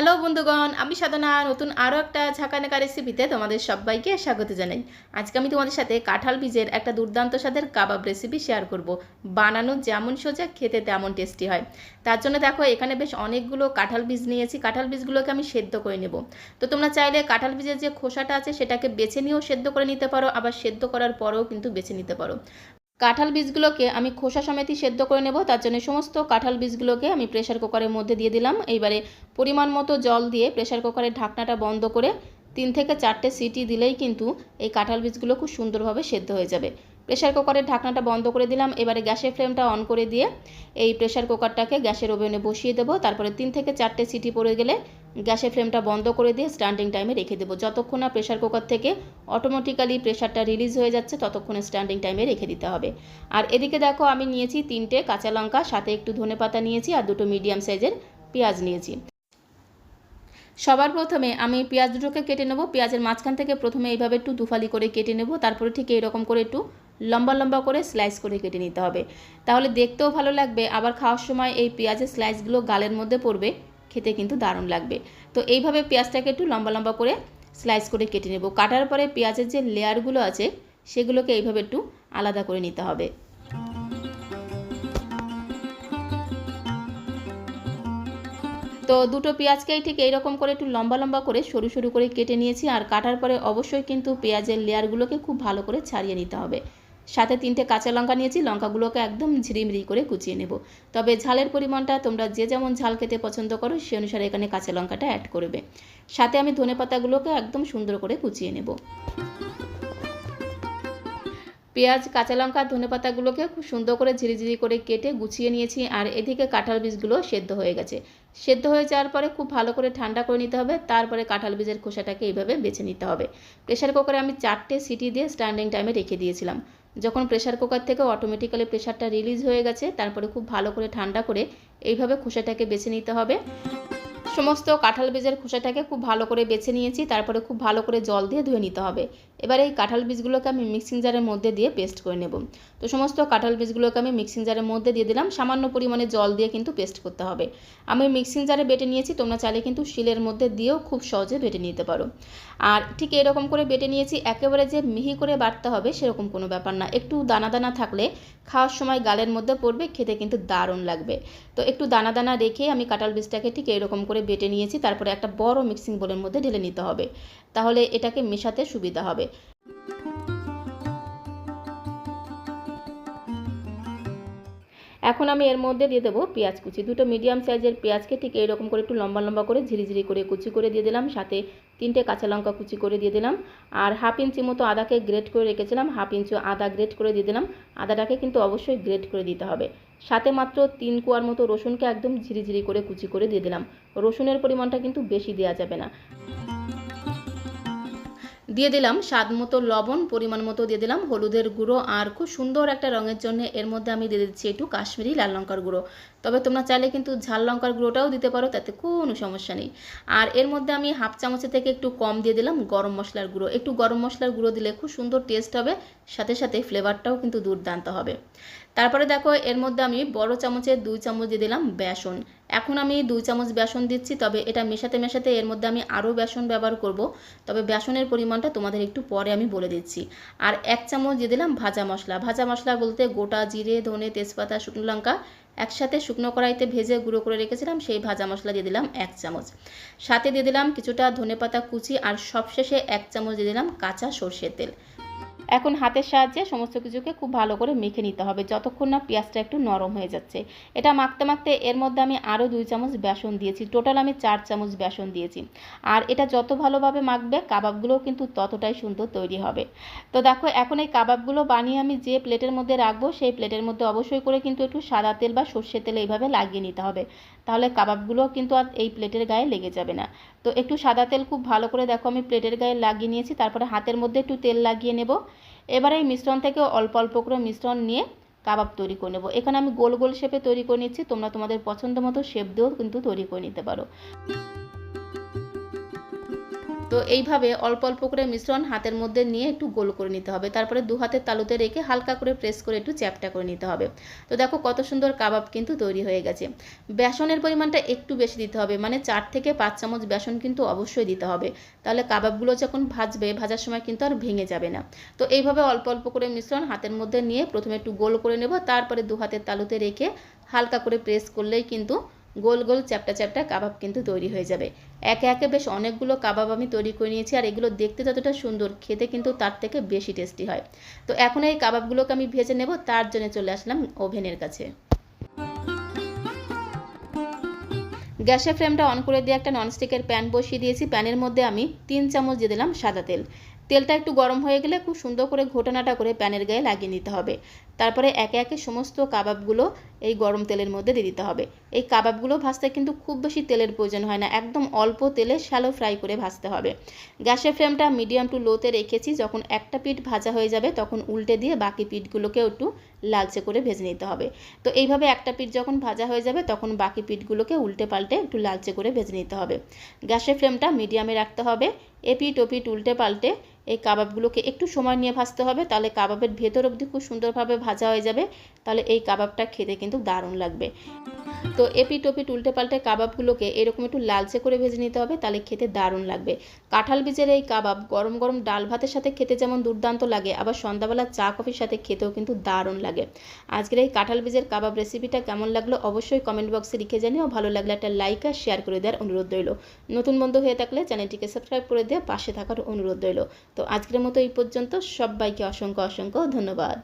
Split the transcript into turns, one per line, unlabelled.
Hello বন্ধুগণ, আমি সাধনা, নতুন আরও একটা ঝাঁকানাকা রেসিপিতে তোমাদের সবাইকে স্বাগত জানাই। আজকে আমি তোমাদের সাথে কাঁঠাল বীজের একটা দুর্দান্ত স্বাদের কাবাব রেসিপি শেয়ার করব। বানানো যেমন সোজা, খেতে তেমন টেস্টি হয়। তার জন্য দেখো, এখানে বেশ অনেকগুলো কাঁঠাল বীজ নিয়েছি। কাঁঠাল বীজগুলোকে আমি সেদ্ধ করে নেব। তো তোমরা চাইলে কাঁঠাল বীজের যে খোসাটা আছে, সেটাকে বেছে নিয়েও সেদ্ধ করে নিতে পারো, আবার সেদ্ধ করার পরেও কিন্তু বেছে নিতে পারো। কাঁঠাল বীজগুলোকে আমি খোসা সমেতই সেদ্ধ করে নেব, তার জন্য সমস্ত কাঁঠাল বীজগুলোকে আমি প্রেশার কুকারের মধ্যে দিয়ে দিলাম। এইবারে পরিমাণ মতো জল দিয়ে প্রেশার কুকারের ঢাকনাটা বন্ধ করে তিন থেকে চারটে সিটি দিলেই কিন্তু এই কাঁঠাল বীজগুলো খুব সুন্দরভাবে সেদ্ধ হয়ে যাবে। প্রেশার কুকারের ঢাকনাটা বন্ধ করে দিলাম। এবারে গ্যাসের ফ্লেমটা অন করে দিয়ে এই প্রেশার কুকারটাকে গ্যাসের ওভেনে বসিয়ে দেবো। তারপরে তিন থেকে চারটে সিটি পড়ে গেলে গ্যাসের ফ্লেমটা বন্ধ করে দিয়ে স্ট্যান্ডিং টাইমে রেখে দেবো। যতক্ষণ না প্রেশার কুকার থেকে অটোমেটিক্যালি প্রেশারটা রিলিজ হয়ে যাচ্ছে, ততক্ষণে স্ট্যান্ডিং টাইমে রেখে দিতে হবে। আর এদিকে দেখো, আমি নিয়েছি তিনটে কাঁচা লঙ্কা, সাথে একটু ধনে পাতা নিয়েছি আর দুটো মিডিয়াম সাইজের পেঁয়াজ নিয়েছি। সবার প্রথমে আমি পেঁয়াজ দুটোকে কেটে নেব। পেঁয়াজের মাঝখান থেকে প্রথমে এইভাবে একটু দুফালি করে কেটে নেব। তারপরে ঠিক এইরকম করে একটু লম্বা লম্বা করে স্লাইস করে কেটে নিতে হবে। তাহলে দেখতেও ভালো লাগবে। আবার খাওয়ার সময় এই পেঁয়াজের স্লাইসগুলো গালের মধ্যে পড়বে। খেতে কিন্তু দারুণ লাগবে। তো এইভাবে পেঁয়াজটাকে একটু লম্বা লম্বা করে স্লাইস করে কেটে নেব। কাটার পরে পেঁয়াজের যে লেয়ারগুলো আছে, সেগুলোকে এইভাবে একটু আলাদা করে নিতে হবে। তো দুটো পেঁয়াজকেই ঠিক এইরকম করে একটু লম্বা লম্বা করে সরু সরু করে কেটে নিয়েছি। আর কাটার পরে অবশ্যই কিন্তু পেঁয়াজের লেয়ারগুলোকে খুব ভালো করে ছাড়িয়ে নিতে হবে। সাথে তিনটে কাঁচা লঙ্কা নিয়েছি, লঙ্কাগুলোকে একদম ঝিরিমিরি করে কুচিয়ে নেব। তবে ঝালের পরিমাণটা তোমরা যে যেমন ঝাল খেতে পছন্দ করো, সে অনুসারে এখানে কাঁচা লঙ্কাটা অ্যাড করবে। সাথে আমি ধনে পাতাগুলোকে একদম সুন্দর করে কুচিয়ে নেব। পেঁয়াজ, কাঁচা লঙ্কা, ধনে পাতাগুলোকে খুব সুন্দর করে ঝিরিঝিরি করে কেটে গুছিয়ে নিয়েছি, আর এদিকে কাঁঠাল বীজগুলো সেদ্ধ হয়ে গেছে। সেদ্ধ হয়ে যাওয়ার পরে খুব ভালো করে ঠান্ডা করে নিতে হবে, তারপরে কাঁঠাল বীজের খোসাটাকে এইভাবে বেছে নিতে হবে। প্রেশার কুকারে আমি চারটে সিটি দিয়ে স্ট্যান্ডিং টাইমে রেখে দিয়েছিলাম। যখন প্রেশার কুকার থেকে অটোমেটিক্যালি প্রেশারটা রিলিজ হয়ে গেছে, তারপরে খুব ভালো করে ঠান্ডা করে এইভাবে খোসাটাকে বেছে নিতে হবে। সমস্ত কাঁঠাল বীজের খোসাটাকে খুব ভালো করে বেছে নিয়েছি, তারপরে খুব ভালো করে জল দিয়ে ধুয়ে নিতে হবে। এবার এই কাঁঠাল বীজগুলোকে আমি মিক্সিং জারের মধ্যে দিয়ে পেস্ট করে নেব। তো সমস্ত কাঁঠাল বীজগুলোকে আমি মিক্সিং জারের মধ্যে দিয়ে দিলাম, সামান্য পরিমাণে জল দিয়ে কিন্তু পেস্ট করতে হবে। আমি মিক্সিং জারে বেটে নিয়েছি, তোমরা চাইলে কিন্তু শিলের মধ্যে দিয়েও খুব সহজে বেটে নিতে পারো। আর ঠিক এরকম করে বেটে নিয়েছি, একেবারে যে মিহি করে বাটতে হবে সেরকম কোনো ব্যাপার না। একটু দানা দানা থাকলে খাওয়ার সময় গালের মধ্যে পড়বে, খেতে কিন্তু দারুণ লাগবে। তো একটু দানা দানা রেখে আমি কাঁঠাল বীজটাকে ঠিক এরকম করে বেটে নিয়েছি, তারপরে একটা বড় মিক্সিং বোলের মধ্যে ঢেলে নিতে হবে। তাহলে এটাকে মেশাতে সুবিধা হবে। এখন আমি এর মধ্যে দিয়ে দেবো পেঁয়াজ কুচি। দুটো মিডিয়াম সাইজের পেঁয়াজকে ঠিক এইরকম করে একটু লম্বা লম্বা করে ঝিরিঝিরি করে কুচি করে দিয়ে দিলাম। সাথে তিনটে কাঁচা লঙ্কা কুচি করে দিয়ে দিলাম। আর হাফ ইঞ্চি মতো আদাকে গ্রেট করে রেখেছিলাম, হাফ ইঞ্চি আদা গ্রেট করে দিয়ে দিলাম। আদাটাকে কিন্তু অবশ্যই গ্রেট করে দিতে হবে। সাথে মাত্র তিন কুয়ার মতো রসুনকে একদম ঝিরিঝিরি করে কুচি করে দিয়ে দিলাম। রসুনের পরিমাণটা কিন্তু বেশি দেওয়া যাবে না। দিয়ে দিলাম স্বাদ মতো লবণ, পরিমাণ মতো দিয়ে দিলাম হলুদের গুঁড়ো আর খুব সুন্দর একটা রঙের জন্য এর মধ্যে আমি দিয়ে দিচ্ছি একটু কাশ্মীরি লাল লঙ্কার গুঁড়ো। তবে তোমরা চাইলে কিন্তু ঝাল লঙ্কার গুঁড়োটাও দিতে পারো, তাতে কোনো সমস্যা নেই। আর এর মধ্যে আমি হাফ চামচের থেকে একটু কম দিয়ে দিলাম গরম মশলার গুঁড়ো। একটু গরম মশলার গুঁড়ো দিলে খুব সুন্দর টেস্ট হবে, সাথে সাথে ফ্লেভারটাও কিন্তু দুর্দান্ত হবে। তারপরে দেখো, এর মধ্যে আমি বড় চামচের দুই চামচ দিয়ে দিলাম বেসন। এখন আমি দুই চামচ বেসন দিচ্ছি, তবে এটা মেশাতে মেশাতে এর মধ্যে আমি আরও বেসন ব্যবহার করব। তবে বেসনের পরিমাণটা তোমাদের একটু পরে আমি বলে দিচ্ছি। আর এক চামচ দিয়ে দিলাম ভাজা মশলা। ভাজা মশলা বলতে গোটা জিরে, ধনে, তেজপাতা, শুকনো লঙ্কা একসাথে শুকনো কড়াইতে ভেজে গুঁড়ো করে রেখেছিলাম, সেই ভাজা মশলা দিয়ে দিলাম এক চামচ। সাথে দিয়ে দিলাম কিছুটা ধনেপাতা কুচি, আর সবশেষে এক চামচ দিয়ে দিলাম কাঁচা সর্ষের তেল। এখন হাতের সাহায্যে সমস্ত কিছুকে খুব ভালো করে মেখে নিতে হবে। যতক্ষণ না পেঁয়াজটা একটু নরম হয়ে যাচ্ছে। এটা মাখতে মাখতে এর মধ্যে আমি আরও দুই চামচ বেসন দিয়েছি। টোটাল আমি চার চামচ বেসন দিয়েছি। আর এটা যত ভালোভাবে মাখবে কাবাবগুলো কিন্তু ততটাই সুন্দর তৈরি হবে। তো দেখো, এখন এই কাবাবগুলো বানিয়ে আমি যে প্লেটের মধ্যে রাখব, সেই প্লেটের মধ্যে অবশ্যই করে কিন্তু একটু সাদা তেল বা সর্ষের তেল এইভাবে লাগিয়ে নিতে হবে। তাহলে কাবাবগুলো কিন্তু আর এই প্লেটের গায়ে লেগে যাবে না। তো একটু সাদা তেল খুব ভালো করে দেখো, আমি প্লেটের গায়ে লাগিয়ে নিয়েছি, তারপরে হাতের মধ্যে একটু তেল লাগিয়ে নেব। এবার এই মিশ্রণ থেকে অল্প অল্প করে মিশ্রণ নিয়ে কাবাব তৈরি করে নেব। এখানে আমি গোল গোল শেপে তৈরি করে নিচ্ছি, তোমরা তোমাদের পছন্দ মতো শেপ দিয়েও কিন্তু তৈরি করে নিতে পারো। তো এইভাবে অল্প অল্প করে মিশ্রণ হাতের মধ্যে নিয়ে একটু গোল করে নিতে হবে। তারপরে দু হাতের তালুতে রেখে হালকা করে প্রেস করে একটু চ্যাপটা করে নিতে হবে। তো দেখো কত সুন্দর কাবাব কিন্তু তৈরি হয়ে গেছে। বেসনের পরিমাণটা একটু বেশি দিতে হবে মানে চার থেকে পাঁচ চামচ বেসন কিন্তু অবশ্যই দিতে হবে। তাহলে কাবাবগুলো যখন ভাজবে, ভাজার সময় কিন্তু আর ভেঙে যাবে না। তো এইভাবে অল্প অল্প করে মিশ্রণ হাতের মধ্যে নিয়ে প্রথমে একটু গোল করে নেব, তারপরে দু হাতের তালুতে রেখে হালকা করে প্রেস করলেই কিন্তু গোল গোল চ্যাপটা চ্যাপটা কাবাব কিন্তু তৈরি হয়ে যাবে। একে একে বেশ অনেকগুলো কাবাব আমি তৈরি করে নিয়েছি আর এগুলো দেখতে যতটা সুন্দর, খেতে কিন্তু তার থেকে বেশি টেস্টি হয়। তো এখন এই কাবাবগুলোকে আমি ভেজে নেব, তার জন্য চলে আসলাম ওভেনের কাছে। গ্যাসের ফ্লেমটা অন করে দিয়ে একটা ননস্টিকের প্যান বসিয়ে দিয়েছি। প্যানের মধ্যে আমি তিন চামচ দিয়ে দিলাম সাদা তেল। তেলটা একটু গরম হয়ে গেলে খুব সুন্দর করে ঘোটানাটা করে প্যানের গায়ে লাগিয়ে নিতে হবে। তারপরে একে একে সমস্ত কাবাবগুলো এই গরম তেলের মধ্যে দিয়ে দিতে হবে। এই কাবাবগুলো ভাজতে কিন্তু খুব বেশি তেলের প্রয়োজন হয় না, একদম অল্প তেলে শ্যালো ফ্রাই করে ভাজতে হবে। গ্যাসের ফ্লেমটা মিডিয়াম টু লোতে রেখেছি, যখন একটা পিঠ ভাজা হয়ে যাবে তখন উল্টে দিয়ে বাকি পিঠগুলোকেও একটু লালচে করে ভেজে নিতে হবে। তো এইভাবে একটা পিঠ যখন ভাজা হয়ে যাবে তখন বাকি পিঠগুলোকে উল্টে পাল্টে একটু লালচে করে ভেজে নিতে হবে। গ্যাসের ফ্লেমটা মিডিয়ামে রাখতে হবে এপিট ওপিট উল্টে পাল্টে এই কাবাবগুলোকে একটু সময় নিয়ে ভাজতে হবে, তাহলে কাবাবের ভেতর অবধি খুব সুন্দরভাবে ভাজা হয়ে যাবে, তাহলে এই কাবাবটা খেতে কিন্তু দারুণ লাগবে। তো এপিট ওপিট উল্টে পাল্টে কাবাবগুলোকে এরকম একটু লালচে করে ভেজে নিতে হবে, তাহলে খেতে দারুণ লাগবে। কাঁঠাল বীজের এই কাবাব গরম গরম ডাল ভাতের সাথে খেতে যেমন দুর্দান্ত লাগে, আবার সন্ধ্যাবেলা চা কফির সাথে খেতেও কিন্তু দারুণ লাগে। আজকের এই কাঁঠাল বীজের কাবাব রেসিপিটা কেমন লাগল অবশ্যই কমেন্ট বক্সে লিখে জানিও, ভালো লাগলে একটা লাইক আর শেয়ার করে দেওয়ার অনুরোধ রইল। নতুন বন্ধু হয়ে থাকলে চ্যানেলটিকে সাবস্ক্রাইব করে দিয়ে পাশে থাকার অনুরোধ রইল। তো আজকের মতো এই পর্যন্ত। সবাইকে অসংখ্য অসংখ্য ধন্যবাদ।